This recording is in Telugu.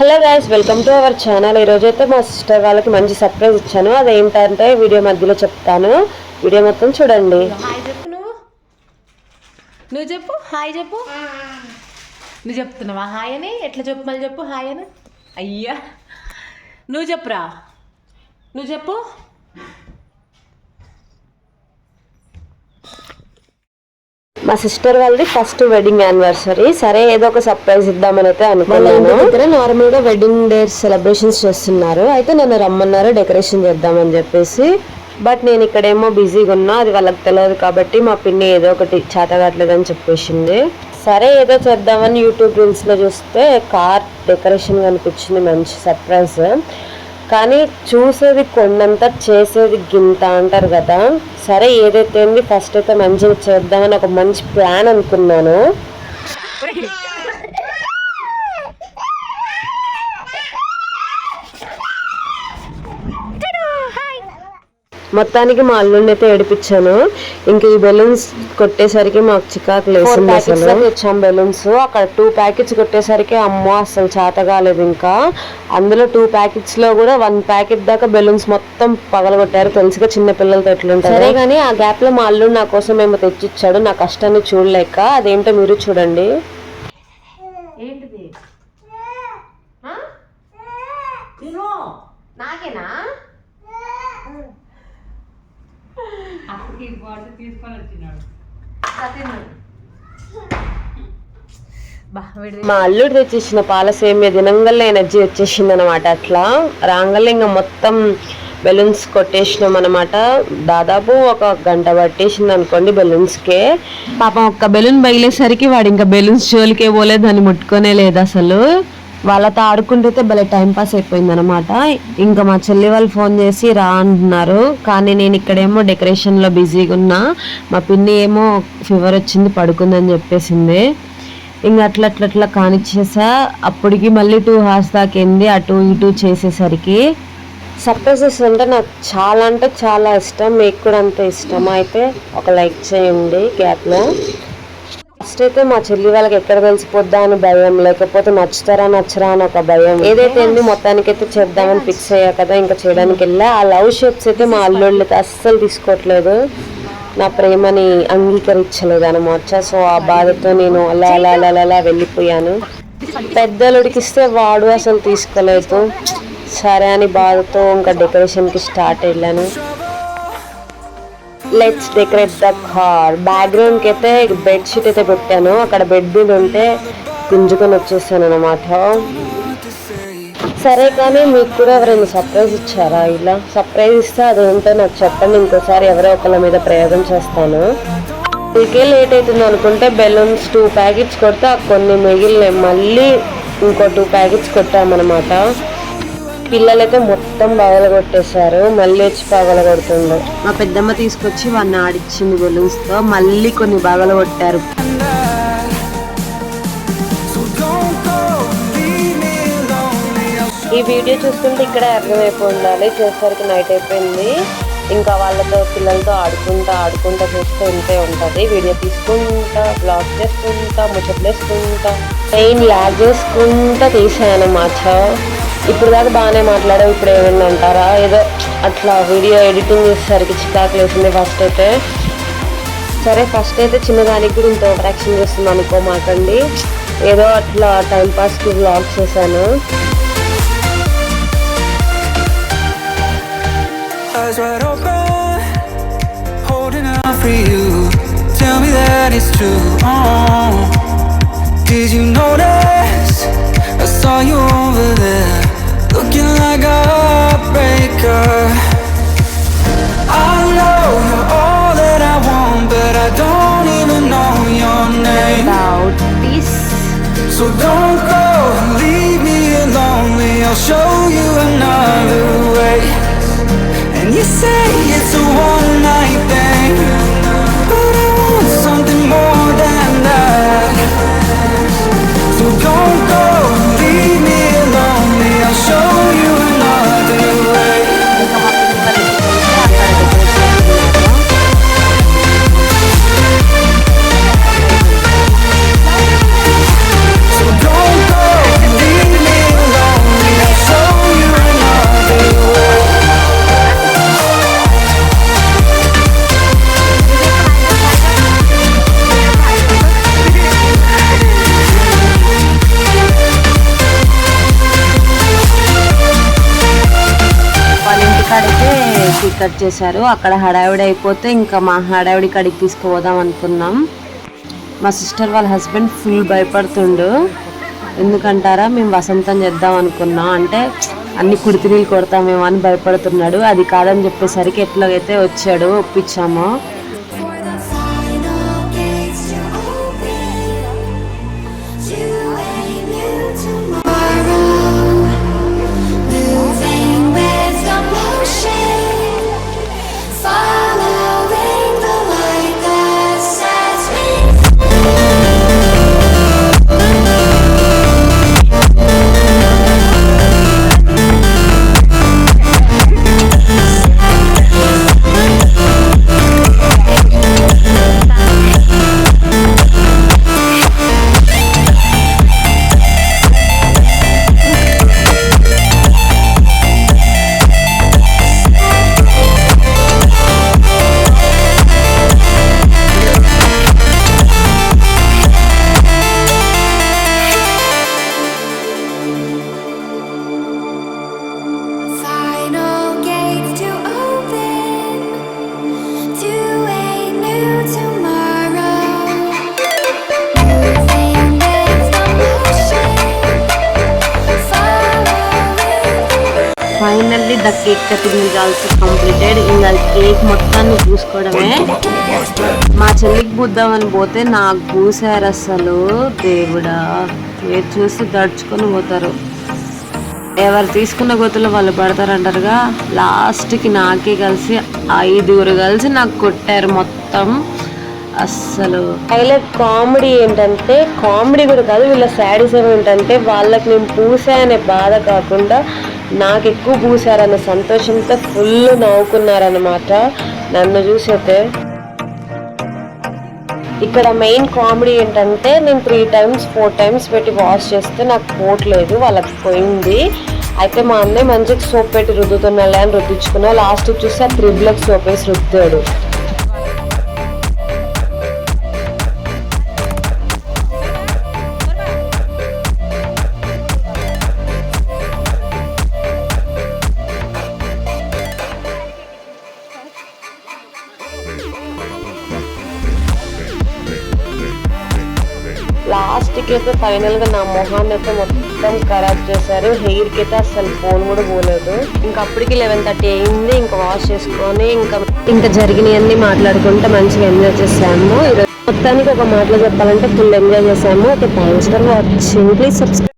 Hello guys welcome to our channel. ఈరోజు అయితే మా సిస్టర్ వాళ్ళకి మంచి సర్ప్రైజ్ ఇచ్చాను. అదేంటంటే వీడియో మధ్యలో చెప్తాను. వీడియో మొత్తం చూడండి. హాయ్ నువ్వు. నువ్వు చెప్పు. హాయ్ చెప్పు. నువ్వు చెప్తున్నావా? హాయ్ అని? ఎట్లా చెప్పు మళ్ళీ చెప్పు. హాయ్ అని? అయ్యా. నువ్వు చెప్పురా. నువ్వు చెప్పు. మా సిస్టర్ వాళ్ళది ఫస్ట్ వెడ్డింగ్ యానివర్సరీ సరే ఏదో ఒక సర్ప్రైజ్ ఇద్దామని అయితే అనుకున్నాను దగ్గర నార్మల్గా వెడ్డింగ్ డే సెలబ్రేషన్స్ చేస్తున్నారు. అయితే నన్ను రమ్మన్నారు డెకరేషన్ చేద్దామని చెప్పేసి. బట్ నేను ఇక్కడేమో బిజీగా ఉన్నా అది వాళ్ళకి తెలియదు కాబట్టి మా పిన్ని ఏదో ఒకటి చేతగట్లేదని చెప్పేసింది. సరే ఏదో చేద్దామని యూట్యూబ్ రీల్స్లో చూస్తే కార్ డెకరేషన్ కనిపించింది మంచి సర్ప్రైజ్ కానీ చూసేది కొండంత చేసేది గింత అంటారు కదా. సరే ఏదైతే ఫస్ట్ అయితే మంచిగా చేద్దామని ఒక మంచి ప్లాన్ అనుకున్నాను. మొత్తానికి మా అల్లుడిని అయితే ఏడిపించాను. ఇంక ఈ బెలూన్స్ కొట్టేసరికి మాకు చికాకు లేసింది అసలు. తెచ్చాం బెలూన్స్. అక్కడ టూ ప్యాకెట్స్ కొట్టేసరికి అమ్మో అసలు చేత కాలేదు ఇంకా. అందులో టూ ప్యాకెట్స్లో కూడా వన్ ప్యాకెట్ దాకా బెలూన్స్ మొత్తం పగలగొట్టారు. తెలుసుగా చిన్న పిల్లలతో ఎట్లుంటారు. సరే కానీ ఆ గ్యాప్లో మా అల్లుడు నా కోసం ఏమో తెచ్చిచ్చాడు. నా కష్టాన్ని చూడలేక అదేంటో మీరు చూడండి. ఏంటిది? ఆ? మా అల్లుడు తెచ్చేసిన పాల సేమియా తినంగల్లా ఎనర్జీ వచ్చేసింది అనమాట అట్లా రాంగల్లా ఇంకా మొత్తం బెలూన్స్ కొట్టేసినాం అనమాట. దాదాపు ఒక గంట పట్టేసింది అనుకోండి బెలూన్స్కే. పాపం ఒక్క బెలూన్ బగిలేసరికి వాడు ఇంకా బెలూన్స్ జోలికే పోలేదు దాన్ని ముట్టుకోనే లేదు అసలు. వాళ్ళతో ఆడుకుంటే భలే టైంపాస్ అయిపోయింది అనమాట ఇంకా మా చెల్లి వాళ్ళు ఫోన్ చేసి రా అంటున్నారు. కానీ నేను ఇక్కడేమో డెకరేషన్లో బిజీగా ఉన్నా మా పిన్ని ఏమో ఫీవర్ వచ్చింది పడుకుందని చెప్పేసింది. ఇంకా అట్లా అట్లా అట్లా కానిచ్చేసా. అప్పటికి మళ్ళీ టూ హార్స్ దాకింది అటు ఇటు చేసేసరికి. సర్ప్రైజెస్ అంటే నాకు చాలా అంటే చాలా ఇష్టం. మీకు కూడా అంత ఇష్టం అయితే ఒక లైక్ చేయండి గ్యాప్లో ఫస్ట్ అయితే మా చెల్లి వాళ్ళకి ఎక్కడ తెలిసిపోద్దా అని భయం లేకపోతే నచ్చుతారా నచ్చరా అని ఒక భయం. ఏదైతే ఏంది మొత్తానికి అయితే చేద్దామని ఫిక్స్ అయ్యా కదా ఇంకా చేయడానికి వెళ్ళా. ఆ లవ్ షేప్స్ అయితే మా అల్లుళ్ళు అయితే అస్సలు తీసుకోవట్లేదు. నా ప్రేమని అంగీకరించలేదు అనమాట సో ఆ బాధతో నేను అలా అలా అలా అలా అలా వెళ్ళిపోయాను. పెద్దలుడికిస్తే వాడు అసలు తీసుకోలేదు. సరే అని బాధతో ఇంకా డెకరేషన్కి స్టార్ట్ వెళ్ళాను. లెట్స్ డెకరేట్ ద కార్ బ్యాక్గ్రౌండ్కి అయితే బెడ్ షీట్ అయితే పెట్టాను. అక్కడ బెడ్ మీద ఉంటే గుంజుకొని వచ్చేసాను అనమాట సరే కానీ మీకు కూడా ఎవరైనా సర్ప్రైజ్ ఇచ్చారా? ఇలా సర్ప్రైజ్ ఇస్తే అది ఉంటే నాకు చెప్పండి. ఇంకోసారి ఎవరో ఒకళ్ళ మీద ప్రయోగం చేస్తాను. ఇంకే లేట్ అవుతుంది అనుకుంటే బెలూన్స్ టూ ప్యాకెట్స్ కొడితే కొన్ని మిగిలిన మళ్ళీ ఇంకో టూ ప్యాకెట్స్ కొట్టామన్నమాట. పిల్లలైతే మొత్తం పగలగొట్టేశారు. మళ్ళీ వచ్చి పగలగొడుతుండే. మా పెద్దమ్మ తీసుకొచ్చి వాడిని ఆడిచ్చింది బెలూన్స్తో మళ్ళీ కొన్ని పగలగొట్టారు. ఈ వీడియో చూస్తుంటే ఇక్కడ అర్థమైపోయి ఉండాలి చేసేసరికి నైట్ అయిపోయింది. ఇంకా వాళ్ళతో పిల్లలతో ఆడుకుంటా ఆడుకుంటా చూస్తూ ఉంటే ఉంటుంది. వీడియో తీసుకుంటా బ్లాగ్ చేసుకుంటా ముచ్చట్లేసుకుంటా ట్రైన్ లాగ్ చేసుకుంటా తీసాను అన్నమాట ఇప్పుడు దాకా బాగానే మాట్లాడావు ఇప్పుడు ఏమైంది అంటారా? ఏదో అట్లా వీడియో ఎడిటింగ్ చేసేసరికి చికాకు లేసింది ఫస్ట్ అయితే. సరే ఫస్ట్ అయితే చిన్నదానికి కూడా ఇంత ఓవరాక్షన్ చేస్తుంది అనుకోమాకండి ఏదో అట్లా టైంపాస్కి వ్లాగ్ చేశాను. Tell me that it's true. Oh, did you notice? I saw you over there, looking like a heartbreaker. I know you're all that I want, but I don't even know your name. So don't go, leave me lonely. I'll show you another way. And you say cut చేశారు. అక్కడ హడావిడి అయిపోతే ఇంకా మా హడావిడి కాడికి తీసుకుపోదాం అనుకున్నాం. మా సిస్టర్ వాళ్ళ హస్బెండ్ ఫుల్ భయపడుతుండు. ఎందుకంటారా మేము వసంతం చేద్దాం అనుకున్నాం. అంటే అన్ని కుడితినీళ్ళు కొడతామేమో అని భయపడుతున్నాడు. అది కాదని చెప్పేసరికి ఎట్లాగైతే వచ్చాడు ఒప్పించామో. Finally the cake cutting also completed. ఇంకా కేక్ మొత్తాన్ని చూసుకోవడమే. మా చెల్లికి బుద్దామని పోతే నాకు పూసారు అసలు. దేవుడా మీరు చూసి దడుచుకొని పోతారు. ఎవరు తీసుకున్న గొత్తులో వాళ్ళు పడతారంటారుగా? లాస్ట్కి నాకే కలిసి ఐదుగురు కలిసి నాకు కొట్టారు మొత్తం. అస్సలు. హైలైట్ కామెడీ ఏంటంటే కామెడీ కూడా కాదు వీళ్ళ శాడీసం ఏంటంటే వాళ్ళకి నేను పూసా అనే బాధ కాకుండా నాకు ఎక్కువ పూసారన్న సంతోషంతో ఫుల్ నవ్వుకున్నారనమాట నన్ను చూసైతే. ఇక్కడ మెయిన్ కామెడీ ఏంటంటే నేను త్రీ టైమ్స్ ఫోర్ టైమ్స్ పెట్టి వాష్ చేస్తే నాకు పోవట్లేదు వాళ్ళకి పోయింది. అయితే మా అన్నయ్య మంచిగా సోప్ పెట్టి రుద్దుతున్నా అని రుద్దించుకున్నా. లాస్ట్ చూస్తే ఆ త్రిబ్లక్ సోప్ వేసి రుద్దాడు. లాస్ట్కి అయితే ఫైనల్గా నా మొహాన్ని అయితే మొత్తం ఖరాబ్ చేశారు. హెయిర్కి అయితే అసలు ఫోన్ కూడా పోలేదు. ఇంకా అప్పటికి లెవెన్ థర్టీ అయింది. ఇంకా వాష్ చేసుకొని ఇంకా ఇంకా జరిగినవన్నీ మాట్లాడుకుంటే మంచిగా ఎంజాయ్ చేసాము మొత్తానికి ఒక మాటలో చెప్పాలంటే ఫుల్ ఎంజాయ్ చేసాము okay thanks for watching please subscribe